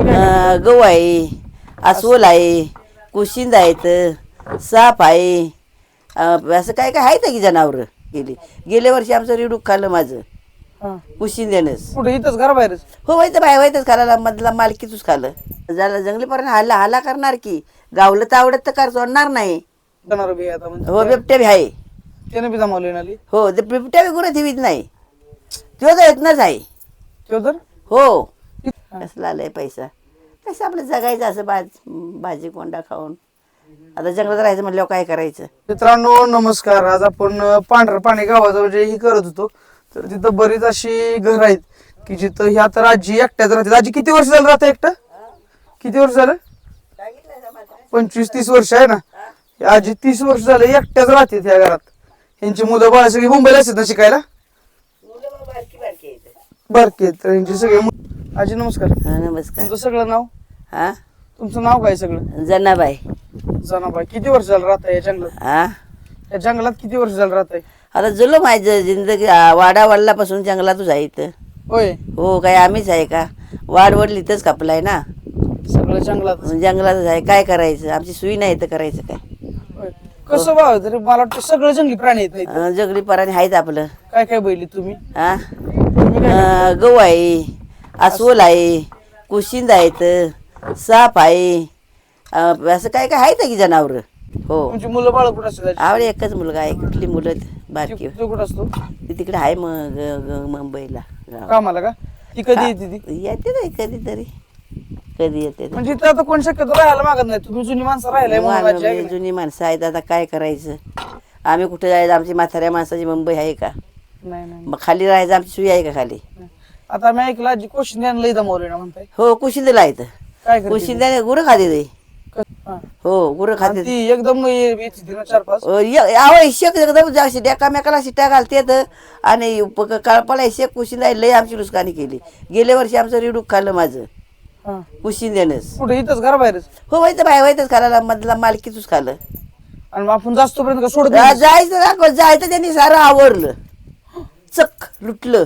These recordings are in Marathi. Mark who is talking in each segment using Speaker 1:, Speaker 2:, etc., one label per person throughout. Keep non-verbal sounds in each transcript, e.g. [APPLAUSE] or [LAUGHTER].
Speaker 1: अं, गहू आहे अस्वल आहे कुशिंद आहेत साप आहे अं, असं काय काय आहेत की जनावरं गेली? गेल्या वर्षी आमचं रिडूक खाल्लं माझं.
Speaker 2: हा.
Speaker 1: कुशिंद्यानंच.
Speaker 2: कुठे? इथंच घराबाहेरच?
Speaker 1: हो व्हायचं बाय व्हायचंच खाला मधला मालकीतूच खाल्लं. झालं जंगलीपर्यंत हल्ला हल्ला करणार की गावलं तर आवडत तर कर सोडणार नाही.
Speaker 2: जाणार बी आता म्हणजे.
Speaker 1: हो बिबट्या बी आहे.
Speaker 2: त्याने बी जमावले नाली
Speaker 1: हो ते बिबट्या बी गुरं ठेवीत नाही. तो तर येतनच आहे.
Speaker 2: तो तर?
Speaker 1: हा. कसला आलाय पैसा. कसं आपलं जगायचं असं भाज भाजी कोंडा खाऊन. आता जंगलात राहायचं म्हणल्यावर काय करायचं?
Speaker 2: मित्रांनो नमस्कार. आज आपण पांढरं पाणी गावाजवळ जे ही करत होतो तर तिथं बरीच अशी घर आहेत की जिथं ह्या तर आजी एकट्याच राहतात. आजी किती वर्ष झालं राहतं एकटं? किती वर्ष झालं? पंचवीस तीस वर्ष आहे ना? ही आजी तीस वर्ष झालं एकट्याच राहते त्या घरात. यांची मुलं बाळ सगळी मुंबईला असतात ना शिकायला? बरके तर यांची सगळी आजी नमस्कार.
Speaker 1: हा नमस्कार.
Speaker 2: तुमचं सगळं नाव?
Speaker 1: हा?
Speaker 2: तुमचं नाव काय सगळं?
Speaker 1: जनाबाई.
Speaker 2: जनाबाई. किती वर्ष झालं राहत या जंगलात?
Speaker 1: हा?
Speaker 2: या जंगलात किती वर्ष झालं राहत
Speaker 1: आता जुलो माझं जिंदगी आ, वाडा वडलापासून जंगलातच आहे इथं.
Speaker 2: होय.
Speaker 1: हो काय आम्हीच आहे का? वाड वडली इथंच कापलाय ना.
Speaker 2: सगळं जंगलात.
Speaker 1: जंगलातच आहे. काय करायचं? आमची सुई नाही तर करायचं काय?
Speaker 2: होय. कसं भाव तरी मला वाटतं सगळं जंगली प्राणी
Speaker 1: अं, जगली पराने आहेत आपलं.
Speaker 2: काय काय बैली तुम्ही?
Speaker 1: हा?
Speaker 2: तुम्ही काय
Speaker 1: अं, गहू आहे. अस्वल आहे कुशिंद आहेत साप आहे. असं काय काय आहेत की जनावरं? हो.
Speaker 2: तुमची मुलं बाळ कुठं असतात?
Speaker 1: आवडे एकच मुलगा आहे कुठली मुलं बारकी.
Speaker 2: तो कुठं असतो?
Speaker 1: ती तिकडे आहे मग ग- मुंबईला गावात.
Speaker 2: कामाला का? ती कधी येते ती?
Speaker 1: येते नाही कधीतरी. कधी येते ते.
Speaker 2: म्हणजे इथं आता कोण शक्यतो राहायला मागत नाही. तुम्ही जुनी माणसं राहिलाय म्हणून
Speaker 1: वाह,
Speaker 2: आजी आहे
Speaker 1: आम्ही
Speaker 2: की नाही?
Speaker 1: जुनी माणसं आहेत आता काय करायचं? आम्ही कुठे जायचं? आमची म्हाताऱ्या माणसाची मुंबई आहे का?
Speaker 2: नाही नाही.
Speaker 1: मग खाली राहायचं आमची सुई आहे का खाली.
Speaker 2: आता आम्ही ऐकलं आजी क्वेश्चन द्यायला लई दमवले ना म्हणताय.
Speaker 1: हो कुशिंदला आहेत.
Speaker 2: काय करते ती?
Speaker 1: कुशिंद्याने गुरं खाते ते.
Speaker 2: क- हा.
Speaker 1: हो गुरं
Speaker 2: आणि
Speaker 1: खाते
Speaker 2: ती एकदम ये- येते ती ना चार पाच.
Speaker 1: आवश्यक एकदम जास्त एकामेकाला शिट्या घालतेत. आणि प- कळपाला शेक कुशिंदा लय आमची नुकसानी केली. गेल्या वर्षी आमचं रिडूक खाल्लं माझं.
Speaker 2: हा.
Speaker 1: कुशिंद्यानंच.
Speaker 2: कुठे? इथंच घराबाहेरच?
Speaker 1: हो व्हायचं बाय व्हायचंच खाला मधला मालकीतच खाल्लं.
Speaker 2: आणि मग आपण जास्त पर्यंत का सोडत नाही?
Speaker 1: जायचं दाखव. जायचं त्यांनी सारं आवरलं. चक लुटलं.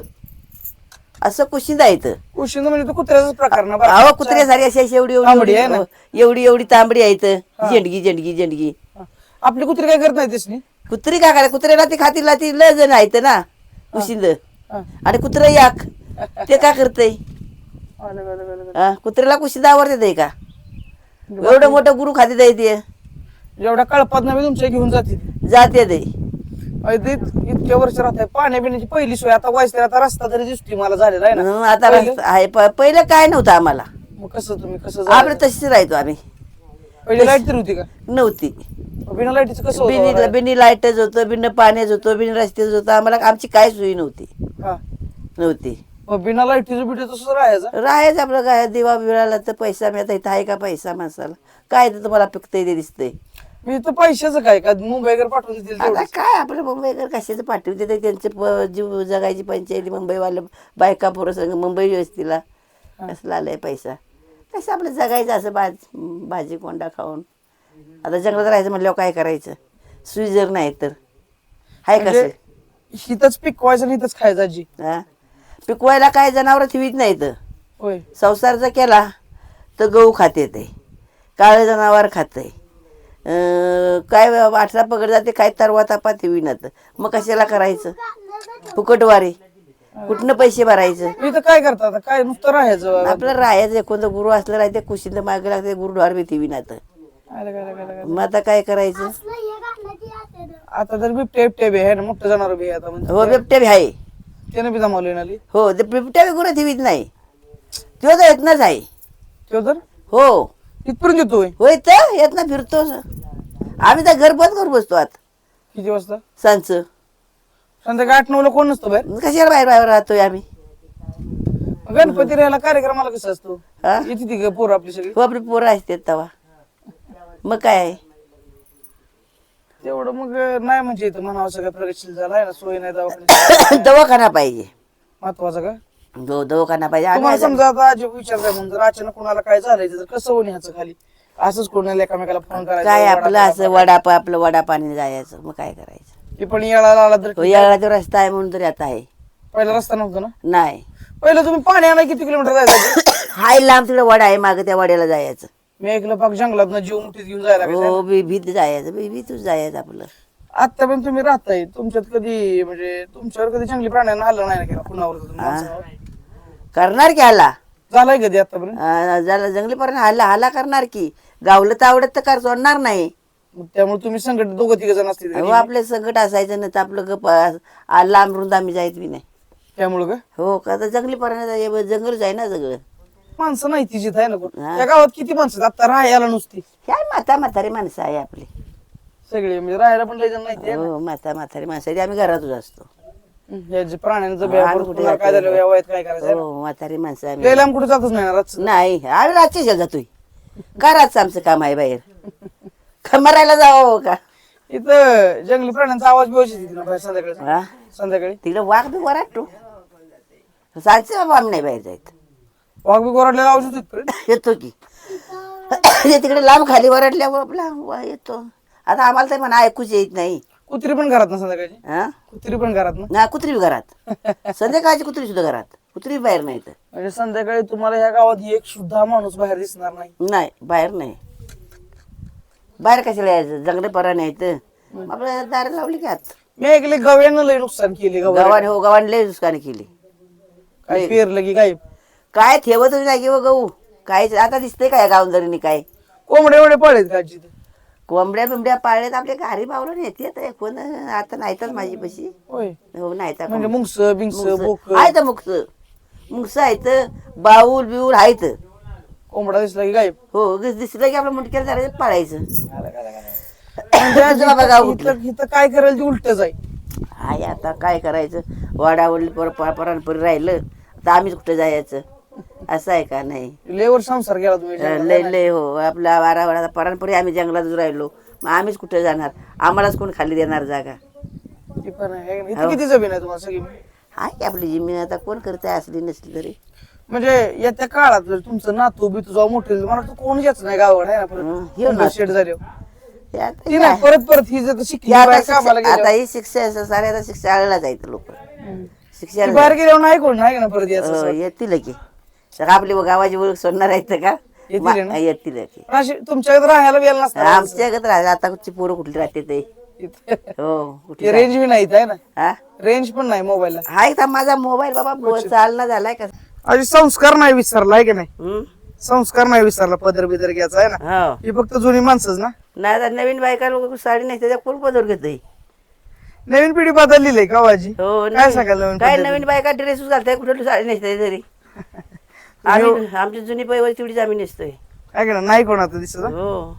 Speaker 1: असं कुशिंदा येतं
Speaker 2: क्वेश्चन म्हणजे तो कुत्र्याचाच प्रकार ना बरं.
Speaker 1: अहो कुत्र्यासारी अशी अशी एवढी एवढी
Speaker 2: तांबडी आहे ना?
Speaker 1: एवढी एवढी एवढी तांबडी आहेत झेंडगी झेंडगी झेंडगी.
Speaker 2: हा. आपली कुत्री काय करत नाही
Speaker 1: कुत्री काय करा कुत्र्याला ती खातील ती लय जण आहेत ना कुशिंद.
Speaker 2: हा.
Speaker 1: आणि कुत्र याक. ते काय करतय?
Speaker 2: आलं.
Speaker 1: कुत्र्याला कुशिंद आवडते का? एवढं मोठं गुरु खाते ते.
Speaker 2: एवढ्या कळपात नव्हे तुमच्या घेऊन जाते.
Speaker 1: जाते ते.
Speaker 2: ते इतक्या वर्ष राहत आहे. पाण्या पिण्याची पहिली सोय आता वाईस आता रस्ता तरी दिसतोय मला झालेला आहे ना.
Speaker 1: आता
Speaker 2: पहिलं?
Speaker 1: रस्ता आहे प- पहिलं काय नव्हतं आम्हाला.
Speaker 2: मग कसं तुम्ही कसं
Speaker 1: आपलं
Speaker 2: झालं?
Speaker 1: तशीच राहायचो आम्ही.
Speaker 2: पहिली लाइट तरी होती का?
Speaker 1: नव्हती.
Speaker 2: मग बिना लाईटीचं कसं होतं
Speaker 1: बिनी
Speaker 2: बरं?
Speaker 1: बिनी लाईटच होतं बिन पाण्याच होतं बिन रस्त्याच होतं. आम्हाला आमची काय सोयी नव्हती.
Speaker 2: हा.
Speaker 1: नव्हती.
Speaker 2: मग बिना लाईटीचं बिटे तसं राहायचं?
Speaker 1: राहायचं आपलं काय दिवा मिळाला तर पैसा मिळता इथं आहे का पैसा माणसाला? काय तर तुम्हाला पिकतंय ते दिसतंय.
Speaker 2: मी तर पैशाचं काय? का मुंबईकर पाठवून देतील
Speaker 1: आता
Speaker 2: तेवढंच.
Speaker 1: काय आपलं मुंबईकर कशाचं पाठवते ते त्यांचे प- जीव जगायची पंचायती मुंबईवाले बायका पोरं संग मुंबई व्यवस्थेला. कसला आलाय पैसा. कसं आपलं जगायचं असं भाज भाजी कोंडा खाऊन? आता जंगलात राहायचं म्हणल्यावर काय करायचं? सुई जर नाही तर. हाय
Speaker 2: म्हणजे
Speaker 1: कसं?
Speaker 2: हिथंच पिकवायचं आणि हिथंच खायचं आजी.
Speaker 1: हा. पिकवायला काय जनावर ठेवीत नाहीत.
Speaker 2: होय.
Speaker 1: संसार जर केला तर गहू खाते ते काळं जनावर खाते काय वाटला पकड जाते काय तरवा तापा ठेवीनात मग कशाला करायचं? फुकटवारी. कुठनं पैसे भरायचं?
Speaker 2: मी तर काय करता आता? काय नुसतं राहायचं
Speaker 1: आपलं राहायचं कोणतं गुरु असलं राहते कुशीला मागे लागते गुरुद्वार बी ठेवीनात
Speaker 2: आलं, आलं, आलं, आलं.
Speaker 1: मग आता काय करायचं?
Speaker 2: आता तर बिबटे बिबटे बी आहे ना मोठं जाणार बी आहे आता म्हणजे.
Speaker 1: हो बिबट्या बी आहे.
Speaker 2: त्याने बी जमावले नाली
Speaker 1: हो ते बिबट्या बी गुरु ठेवीत नाही. तो तर येतनच आहे.
Speaker 2: तो तर?
Speaker 1: हो.
Speaker 2: इथपर्यंत येतोय?
Speaker 1: होय तर येत ना फिरतो आम्ही तर घर बंद करून बसतो आता.
Speaker 2: किती वाजता?
Speaker 1: सांच.
Speaker 2: संध्याकाळी आठ नऊला कोण नसतं बाहेर?
Speaker 1: कशाला बाहेर बाहेर राहतोय आम्ही?
Speaker 2: गणपती राहायला कार्यक्रमाला कसं असतो?
Speaker 1: हा?
Speaker 2: येते ती पोरं आपली सगळी.
Speaker 1: हो आपली पोरं असते तवा. मग काय आहे?
Speaker 2: तेवढं मग नाही म्हणजे इथं म्हणावं सगळं प्रगतशील झाला आहे ना सोय नाही दवाखान्यात. [COUGHS]
Speaker 1: दवाखाना पाहिजे.
Speaker 2: महत्वाचं का?
Speaker 1: दो दवाखाना पाहिजे.
Speaker 2: तुम्हाला
Speaker 1: आम्ही
Speaker 2: समजा आता आजी विचारताय म्हणून जर अचानक कोणाला काय झालंय तर कसं होईल ह्याचं खाली? असंच कोणाला एकामेकाला फोन करायचा
Speaker 1: काय आपलं असं वडाप आपलं वडा पाणी जायचं. मग काय करायचं?
Speaker 2: ती पण येळाला आला तर
Speaker 1: तो रस्ता आहे म्हणून तरी आता आहे.
Speaker 2: पहिला रस्ता नव्हता ना?
Speaker 1: नाही.
Speaker 2: पहिलं तुम्ही पाणी आणा किती किलोमीटर जायचं
Speaker 1: हाय लांब तिकडे वडा आहे मागं त्या वड्याला जायचं.
Speaker 2: मी ऐकलं पाक जंगलात जीव मुठीत घेऊन जायला.
Speaker 1: हो बी भीत जायचं बी भीतच जायचं आपलं.
Speaker 2: आता पण तुम्ही राहताय तुमच्यात कधी म्हणजे तुमच्यावर कधी जंगली प्राण्यांना हल्ला नाही ना केला कुणावर?
Speaker 1: करणार की हाला
Speaker 2: झालाय कधी आतापर्यंत?
Speaker 1: अं, झालं. जंगली पर्यंत हाला हाला करणार की. गावलं तर आवडत तर कर सोडणार नाही.
Speaker 2: मग त्यामुळे तुम्ही संकट दोघं तिघ जण असतील
Speaker 1: आपले संकट असायचं नाही तर आपलं गप लांब रुंद आम्ही जायत बी नाही.
Speaker 2: त्यामुळे का?
Speaker 1: हो का तर जंगली पर्यंत जंगलच आहे ना सगळं.
Speaker 2: माणसं नाही तिची आहे ना कोण. त्या गावात किती माणसं आहेत? आता राहायला नुसती.
Speaker 1: काय माता म्हातारी माणसं आहे आपली.
Speaker 2: सगळे म्हणजे राहायला पण लय जण नाही ते.
Speaker 1: हो माता म्हातारी माणसं आहे आम्ही घरातच असतो.
Speaker 2: हे जे प्राण्यांचं
Speaker 1: हा,
Speaker 2: पडतो,
Speaker 1: कुठे
Speaker 2: कुणाला काय
Speaker 1: जातो?
Speaker 2: झालं? या वयात काय करायचं?
Speaker 1: हो म्हातारी माणसं आम्ही.
Speaker 2: लय लांब कुठे जातच नाही ना? रातचं?
Speaker 1: नाही आम्ही रातच्या जातोय. का रातचं आमचं काम आहे बाहेर? का मरायला जावं का?
Speaker 2: इथं जंगली प्राण्यांचा आवाज व्यवस्थित येतो ना बाहेर संध्याकाळी.
Speaker 1: हा?
Speaker 2: संध्याकाळी.
Speaker 1: तिकडे वाघ बी वराटतो सांगते बाबा आम्ही नाही बाहेर जायचं.
Speaker 2: वाघ बी गोराडलेला आवाज येतो इथपर्यंत. [LAUGHS]
Speaker 1: येतो की. हे तिकडे लांब खाली वरटल्यावर आपला वा येतो. आता आम्हाला तर म्हणा ऐकूच येत नाही.
Speaker 2: कुत्री पण घरात ना संध्याकाळी
Speaker 1: हा?
Speaker 2: कुत्री पण घरात ना?
Speaker 1: ना कुत्री बी घरात. संध्याकाळची कुत्री सुद्धा घरात. कुत्री बाहेर नाही तर
Speaker 2: म्हणजे संध्याकाळी तुम्हाला ह्या गावात एक सुद्धा माणूस बाहेर दिसणार नाही.
Speaker 1: नाही बाहेर नाही. बाहेर कशाला यायचं? जंगले परा नाही तर आपल्या दार लावली की आत.
Speaker 2: मी ऐकले गव्यानं लय नुकसान केले गव्या
Speaker 1: गव्हाण हो गव्हाण लय दुष्काने केली.
Speaker 2: काय पेरलं की काय?
Speaker 1: काय ठेवतच नाही की गहू. काय आता दिसतंय काय गावंदरीने काय?
Speaker 2: कोंबडे एवढे पळेत का आजी
Speaker 1: कोंबड्या बिंबड्या पाळल्यात आपल्या घरी बावलं नेते कोण आता नाहीतच माझी पशी
Speaker 2: होय.
Speaker 1: हो नाही तर
Speaker 2: म्हणजे मुंगस बिंगस बोक.
Speaker 1: आहे तर मुक्स मुक्स आहेत बाऊल बिऊल आहेत.
Speaker 2: कोंबडा दिसला की गायब.
Speaker 1: हो दिसलं की आपलं मुंडक्याला झालं पाळायचं.
Speaker 2: म्हणजे? [COUGHS] इथं इथं काय करायला ते उलटच आहे
Speaker 1: आहे आता काय करायचं? वाडावडली पर परांपरी राहिलं. आता आम्हीच कुठं जायचं? असं आहे का नाही?
Speaker 2: लेवर संसार केला तुम्ही
Speaker 1: लय लय हो. आपला वारा वारा परांपरी आम्ही जंगलात राहिलो. मग आम्हीच कुठं जाणार? आम्हालाच कोण खाली देणार जागा?
Speaker 2: ती पण आहे? इथं किती जमीन आहे तुम्हाला सगळी?
Speaker 1: आहे की आपली जमीन? आता कोण करते असली नसली तरी.
Speaker 2: म्हणजे येत्या काळात जर तुमचं नातू बितू जाऊ मोठे मला तर कोण याच नाही गावाकडे आहे ना
Speaker 1: हं,
Speaker 2: परत
Speaker 1: येऊ ना.
Speaker 2: शेट झाले
Speaker 1: हे आता
Speaker 2: ती? नाही परत परत ही जर शिकली
Speaker 1: हे आता
Speaker 2: बाहेर कामाला
Speaker 1: शिक्षा- आता. ही शिक्षा सारे आता शिक्षाला जायचं लोक.
Speaker 2: ती
Speaker 1: शिक्षाला
Speaker 2: बाहेर गेल्यावर नाही कोण नाही ना परत
Speaker 1: हो, येतील की. तर आपली गावाची ओळख सोडणार आहेत का?
Speaker 2: येतील
Speaker 1: मा-
Speaker 2: ना?
Speaker 1: येतील की
Speaker 2: पण अशी तुमच्याकडे राहायला वेळ नसणार
Speaker 1: आमच्या जगात राहते आता कुठची पोरं कुठली राहते ते? हो कुठली
Speaker 2: रेंज बी नाही इथं, आहे ना?
Speaker 1: हा?
Speaker 2: रेंज पण नाही मोबाईलला
Speaker 1: हाय का माझा मोबाईल बाबा? चालना झालाय का?
Speaker 2: अशी संस्कार नाही विसरला आहे का नाही?
Speaker 1: हम्म?
Speaker 2: संस्कार नाही विसरला पदर बिदर घ्यायचा आहे ना?
Speaker 1: हो.
Speaker 2: ही फक्त जुनी माणसंच ना?
Speaker 1: नाही आता नवीन बायका लोक साडी नाही त्याच्या कोण पदर घेत
Speaker 2: नवीन पिढी बदललेली आहे गावाची.
Speaker 1: हो
Speaker 2: काय
Speaker 1: नवीन-
Speaker 2: सांगाल नवीन
Speaker 1: काय? नवीन बायका ड्रेस घालताय कुठे साडी नेसताय तरी? [LAUGHS] आम्ही आमची जुनी पैवाची तेवढीच आम्ही नेसतोय
Speaker 2: आहे का ना? नाही कोण आता दिसत?
Speaker 1: हो